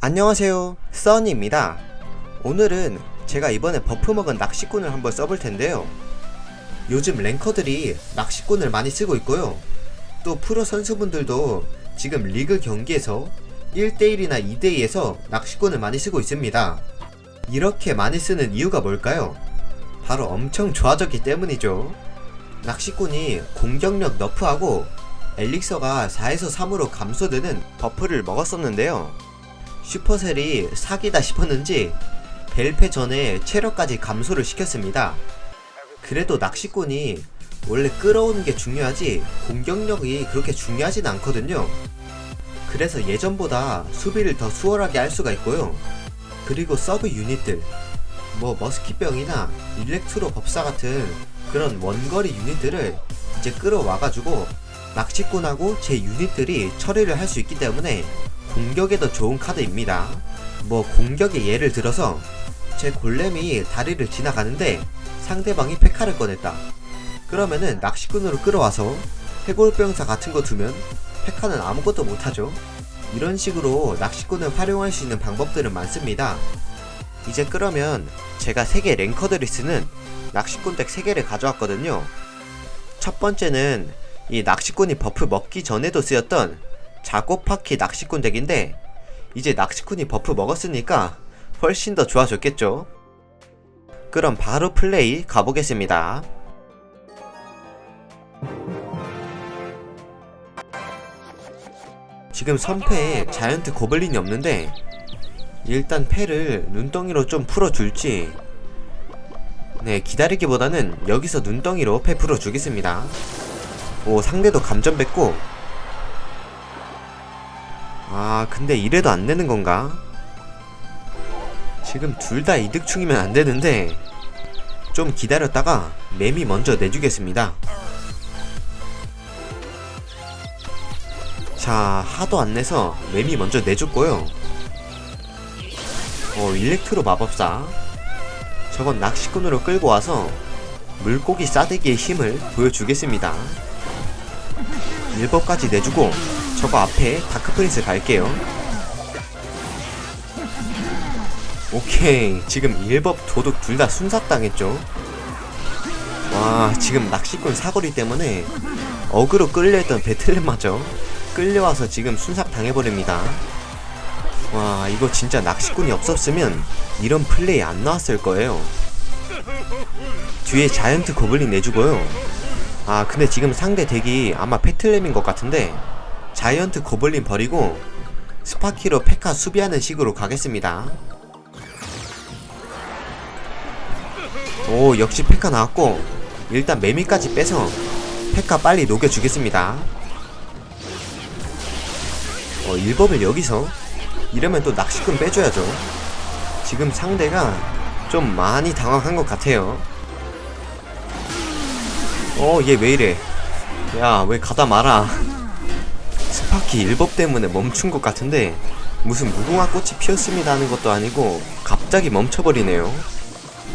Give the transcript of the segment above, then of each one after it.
안녕하세요. 써니입니다. 오늘은 제가 이번에 버프 먹은 낚시꾼을 한번 써볼 텐데요. 요즘 랭커들이 낚시꾼을 많이 쓰고 있고요. 또 프로 선수분들도 지금 리그 경기에서 1대1이나 2대2에서 낚시꾼을 많이 쓰고 있습니다. 이렇게 많이 쓰는 이유가 뭘까요? 바로 엄청 좋아졌기 때문이죠. 낚시꾼이 공격력 너프하고 엘릭서가 4에서 3으로 감소되는 버프를 먹었었는데요 슈퍼셀이 사기다 싶었는지 벨페 전에 체력까지 감소를 시켰습니다. 그래도 낚시꾼이 원래 끌어오는 게 중요하지 공격력이 그렇게 중요하진 않거든요. 그래서 예전보다 수비를 더 수월하게 할 수가 있고요. 그리고 서브 유닛들, 뭐 머스키병이나 일렉트로 법사 같은 그런 원거리 유닛들을 이제 끌어와가지고 낚시꾼하고 제 유닛들이 처리를 할 수 있기 때문에 공격에도 좋은 카드입니다. 뭐 공격의 예를 들어서 제 골렘이 다리를 지나가는데 상대방이 페카를 꺼냈다. 그러면은 낚시꾼으로 끌어와서 해골병사 같은 거 두면 페카는 아무것도 못하죠. 이런 식으로 낚시꾼을 활용할 수 있는 방법들은 많습니다. 이제 그러면 제가 3개 랭커들이 쓰는 낚시꾼 덱 3개를 가져왔거든요. 첫 번째는 이 낚시꾼이 버프 먹기 전에도 쓰였던 자고파키 낚시꾼 덱인데 이제 낚시꾼이 버프 먹었으니까 훨씬 더 좋아졌겠죠. 그럼 바로 플레이 가보겠습니다. 지금 선패에 자이언트 고블린이 없는데 일단 패를 눈덩이로 좀 풀어줄지 네 기다리기보다는 여기서 눈덩이로 패 풀어주겠습니다. 오 상대도 감전 뱉고 아 근데 이래도 안 되는 건가? 지금 둘 다 이득충이면 안 되는데 좀 기다렸다가 매미 먼저 내주겠습니다. 자 하도 안 내서 매미 먼저 내줬고요. 어 일렉트로 마법사 저건 낚시꾼으로 끌고 와서 물고기 싸대기의 힘을 보여주겠습니다. 1법까지 내주고 저거 앞에 다크프린스 갈게요. 오케이 지금 1법 도둑 둘 다 순삭당했죠. 와 지금 낚시꾼 사거리 때문에 어그로 끌려있던 배틀넷마저 끌려와서 지금 순삭 당해버립니다. 와 이거 진짜 낚시꾼이 없었으면 이런 플레이 안 나왔을 거예요. 뒤에 자이언트 고블린 내주고요. 아 근데 지금 상대 덱이 아마 페틀렘인 것 같은데 자이언트 고블린 버리고 스파키로 페카 수비하는 식으로 가겠습니다. 오 역시 페카 나왔고 일단 매미까지 빼서 페카 빨리 녹여주겠습니다. 어 1법을 여기서 이러면 또 낚시꾼 빼줘야죠. 지금 상대가 좀 많이 당황한 것 같아요. 어, 얘 왜 이래? 야, 왜 가다 말아? 스파키 일법 때문에 멈춘 것 같은데 무슨 무궁화 꽃이 피었습니다 하는 것도 아니고 갑자기 멈춰버리네요.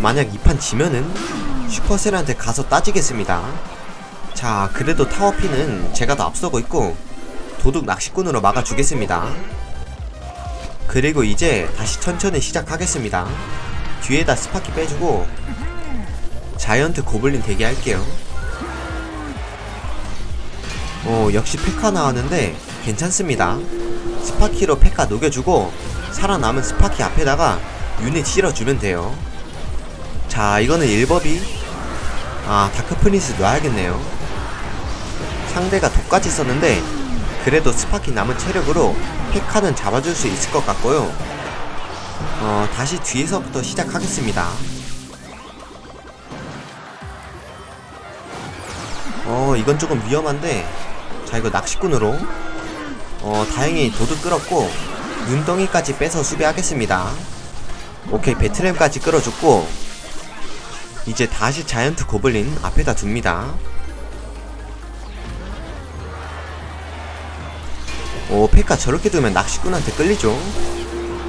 만약 이 판 지면은 슈퍼셀한테 가서 따지겠습니다. 자, 그래도 타워피는 제가 더 앞서고 있고 도둑 낚시꾼으로 막아주겠습니다. 그리고 이제 다시 천천히 시작하겠습니다. 뒤에다 스파키 빼주고 자이언트 고블린 대기할게요. 오 역시 페카 나왔는데 괜찮습니다. 스파키로 페카 녹여주고 살아남은 스파키 앞에다가 유닛 실어주면 돼요. 자 이거는 1법이 아 다크프린스 놔야겠네요. 상대가 독까지 썼는데 그래도 스파키 남은 체력으로 페카는 잡아줄 수 있을 것 같고요. 어 다시 뒤에서부터 시작하겠습니다. 어 이건 조금 위험한데 자 이거 낚시꾼으로. 어 다행히 도둑 끌었고 눈덩이까지 빼서 수비하겠습니다. 오케이 배트램까지 끌어줬고 이제 다시 자이언트 고블린 앞에다 둡니다. 오 페카 저렇게 두면 낚시꾼한테 끌리죠?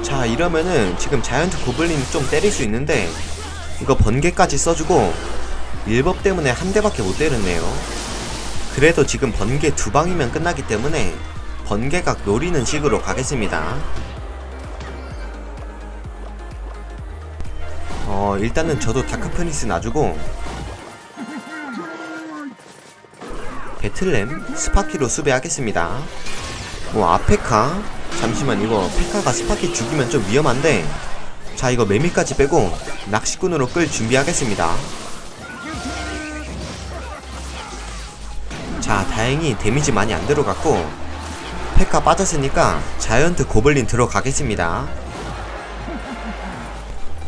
자 이러면은 지금 자이언트 고블린 좀 때릴 수 있는데 이거 번개까지 써주고 1법 때문에 한 대밖에 못 때렸네요 그래도 지금 번개 두 방이면 끝나기 때문에 번개각 노리는 식으로 가겠습니다. 어 일단은 저도 다크프니스 놔주고 배틀램 스파키로 수배하겠습니다. 뭐 아페카 잠시만 이거 페카가 스파키 죽이면 좀 위험한데 자 이거 매미까지 빼고 낚시꾼으로 끌 준비하겠습니다. 다행히 데미지 많이 안 들어갔고 페카 빠졌으니까 자이언트 고블린 들어가겠습니다.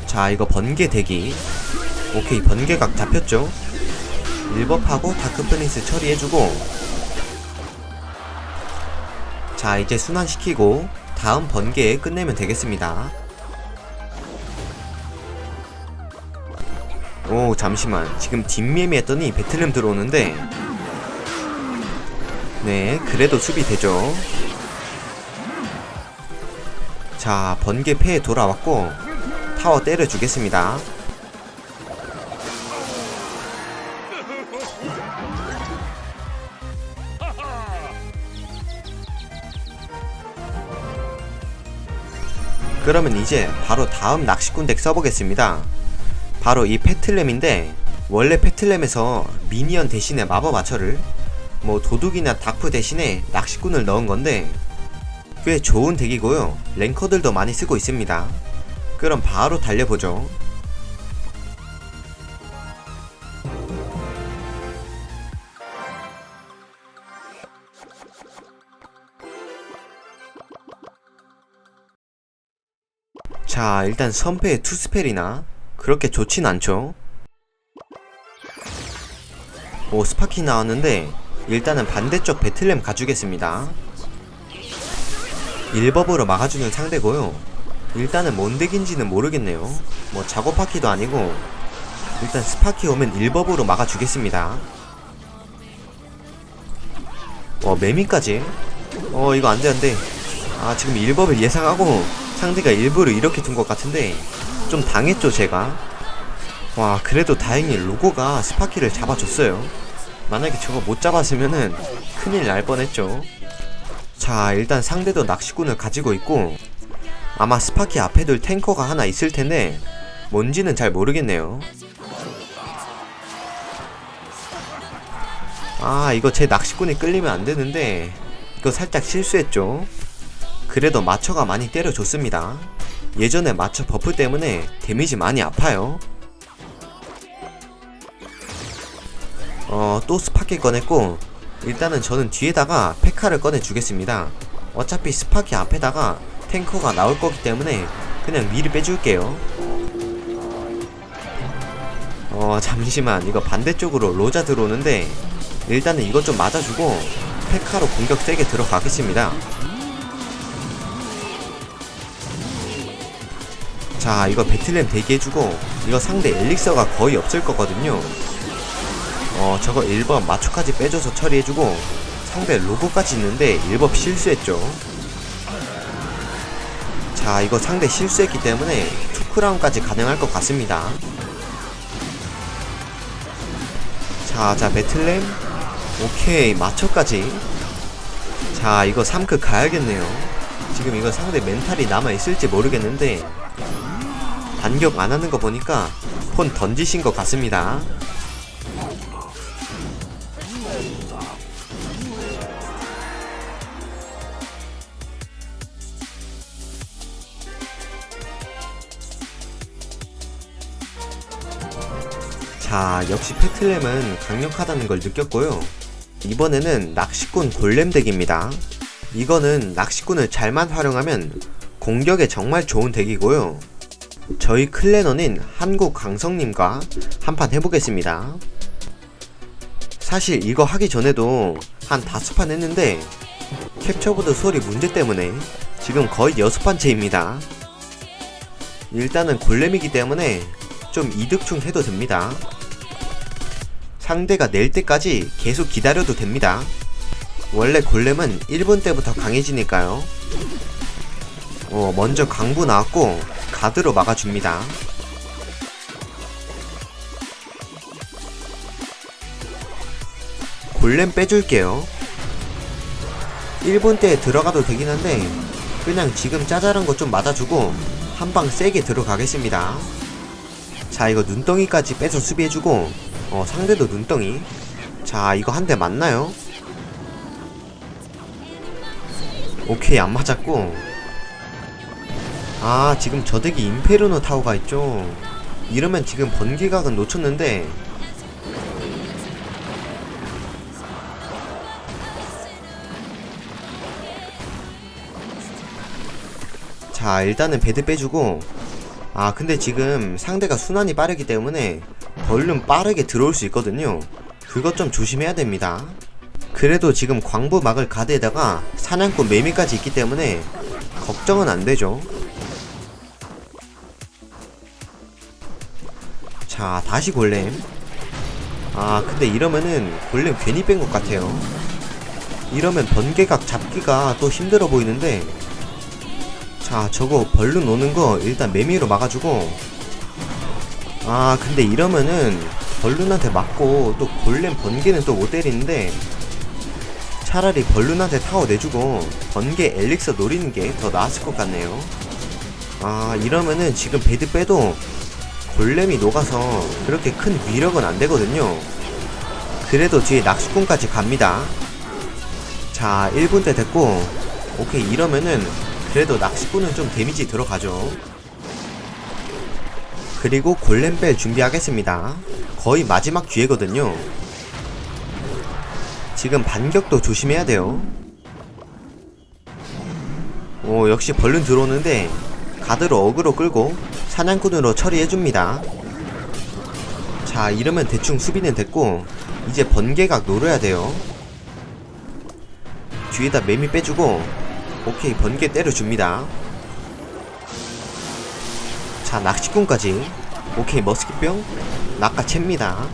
자 이거 번개 대기. 오케이 번개각 잡혔죠? 1법하고 다크프니스 처리해주고. 자 이제 순환시키고 다음 번개에 끝내면 되겠습니다. 오 잠시만. 지금 뒷매미 했더니 배틀램 들어오는데 네 그래도 수비 되죠 자 번개 폐에 돌아왔고 타워 때려주겠습니다 그러면 이제 바로 다음 낚시꾼 덱 써보겠습니다. 바로 이 페틀렘인데 원래 페틀렘에서 미니언 대신에 마법 마처를 뭐 도둑이나 다프 대신에 낚시꾼을 넣은 건데 꽤 좋은 덱이고요. 랭커들도 많이 쓰고 있습니다. 그럼 바로 달려보죠. 자, 일단 선패의 투스펠이나 그렇게 좋진 않죠. 오, 스파키 나왔는데 일단은 반대쪽 배틀램 가주겠습니다. 1법으로 막아주는 상대고요. 일단은 뭔 덱인지는 모르겠네요. 뭐 작업파키도 아니고 일단 스파키 오면 1법으로 막아주겠습니다. 어, 매미까지? 어, 이거 안돼. 아, 지금 1법을 예상하고 상대가 일부러 이렇게 둔 것 같은데 좀 당했죠 제가 와 그래도 다행히 로고가 스파키를 잡아줬어요 만약에 저거 못 잡았으면은 큰일 날 뻔했죠 자 일단 상대도 낚시꾼을 가지고 있고 아마 스파키 앞에 둘 탱커가 하나 있을 텐데 뭔지는 잘 모르겠네요 아 이거 제 낚시꾼이 끌리면 안 되는데 이거 살짝 실수했죠 그래도 마처가 많이 때려줬습니다. 예전에 마처 버프 때문에 데미지 많이 아파요. 어, 또 스파키 꺼냈고, 일단은 저는 뒤에다가 페카를 꺼내주겠습니다. 어차피 스파키 앞에다가 탱커가 나올 거기 때문에 그냥 미리 빼줄게요. 어, 잠시만. 이거 반대쪽으로 로자 들어오는데, 일단은 이것 좀 맞아주고, 페카로 공격 세게 들어가겠습니다. 자 이거 배틀램 대기해주고 이거 상대 엘릭서가 거의 없을 거거든요 어 저거 1번 마초까지 빼줘서 처리해주고 상대 로고까지 있는데 1번 실수했죠. 자 이거 상대 실수했기 때문에 투크라운까지 가능할 것 같습니다. 자자 배틀램. 오케이 마초까지. 자 이거 3크 가야겠네요. 지금 이거 상대 멘탈이 남아있을지 모르겠는데 반격 안 하는 거 보니까 폰 던지신 것 같습니다. 자, 역시 페틀렘은 강력하다는 걸 느꼈고요. 이번에는 낚시꾼 골렘 덱입니다. 이거는 낚시꾼을 잘만 활용하면 공격에 정말 좋은 덱이고요. 저희 클래너는 한국 강성님과 한판 해보겠습니다. 사실 이거 하기 전에도 한 다섯 판 했는데 캡처보드 소리 문제 때문에 지금 거의 여섯 판째입니다. 일단은 골렘이기 때문에 좀 이득충 해도 됩니다. 상대가 낼 때까지 계속 기다려도 됩니다. 원래 골렘은 1분 때부터 강해지니까요. 어, 먼저 강부 나왔고 가드로 막아줍니다. 골렘 빼줄게요. 1분 때 들어가도 되긴 한데 그냥 지금 짜잘한 거좀 맞아주고 한 방 세게 들어가겠습니다. 자 이거 눈덩이까지 빼서 수비해주고 어 상대도 눈덩이. 자 이거 한 대 맞나요? 오케이 안 맞았고. 아 지금 저 덱이 임페르노 타워가 있죠. 이러면 지금 번개각은 놓쳤는데. 자 일단은 배드 빼주고. 아 근데 지금 상대가 순환이 빠르기 때문에 벌룬 빠르게 들어올 수 있거든요. 그것 좀 조심해야 됩니다. 그래도 지금 광부 막을 가드에다가 사냥꾼 매미까지 있기 때문에 걱정은 안 되죠. 자 다시 골렘. 아 근데 이러면은 골렘 괜히 뺀 것 같아요. 이러면 번개각 잡기가 또 힘들어 보이는데. 자 저거 벌룬 오는 거 일단 매미로 막아주고 아 근데 이러면은 벌룬한테 맞고 또 골렘 번개는 또 못 때리는데 차라리 벌룬한테 타워 내주고 번개 엘릭서 노리는 게 더 나았을 것 같네요. 아 이러면은 지금 베드 빼도 골렘이 녹아서 그렇게 큰 위력은 안 되거든요. 그래도 뒤에 낚시꾼까지 갑니다. 자 1분 때 됐고 오케이 이러면은 그래도 낚시꾼은 좀 데미지 들어가죠 그리고 골렘 뺄 준비하겠습니다. 거의 마지막 기회거든요. 지금 반격도 조심해야 돼요. 오 역시 벌룬 들어오는데 가드로 어그로 끌고 사냥꾼으로 처리해줍니다. 자 이러면 대충 수비는 됐고 이제 번개각 노려야 돼요. 뒤에다 매미 빼주고 오케이 번개 때려줍니다 자 낚시꾼까지. 오케이 머스킷병. 낚아챕니다.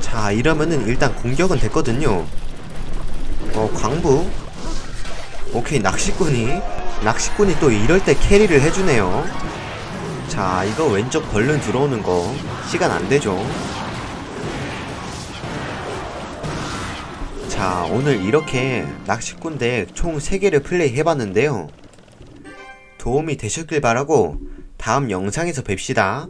자 이러면은 일단 공격은 됐거든요. 어 광부. 오케이 낚시꾼이. 낚시꾼이 또 이럴 때 캐리를 해주네요. 자 이거 왼쪽 벌룬 들어오는 거 시간 안 되죠? 자 오늘 이렇게 낚시꾼 덱 총 3개를 플레이 해봤는데요 도움이 되셨길 바라고 다음 영상에서 뵙시다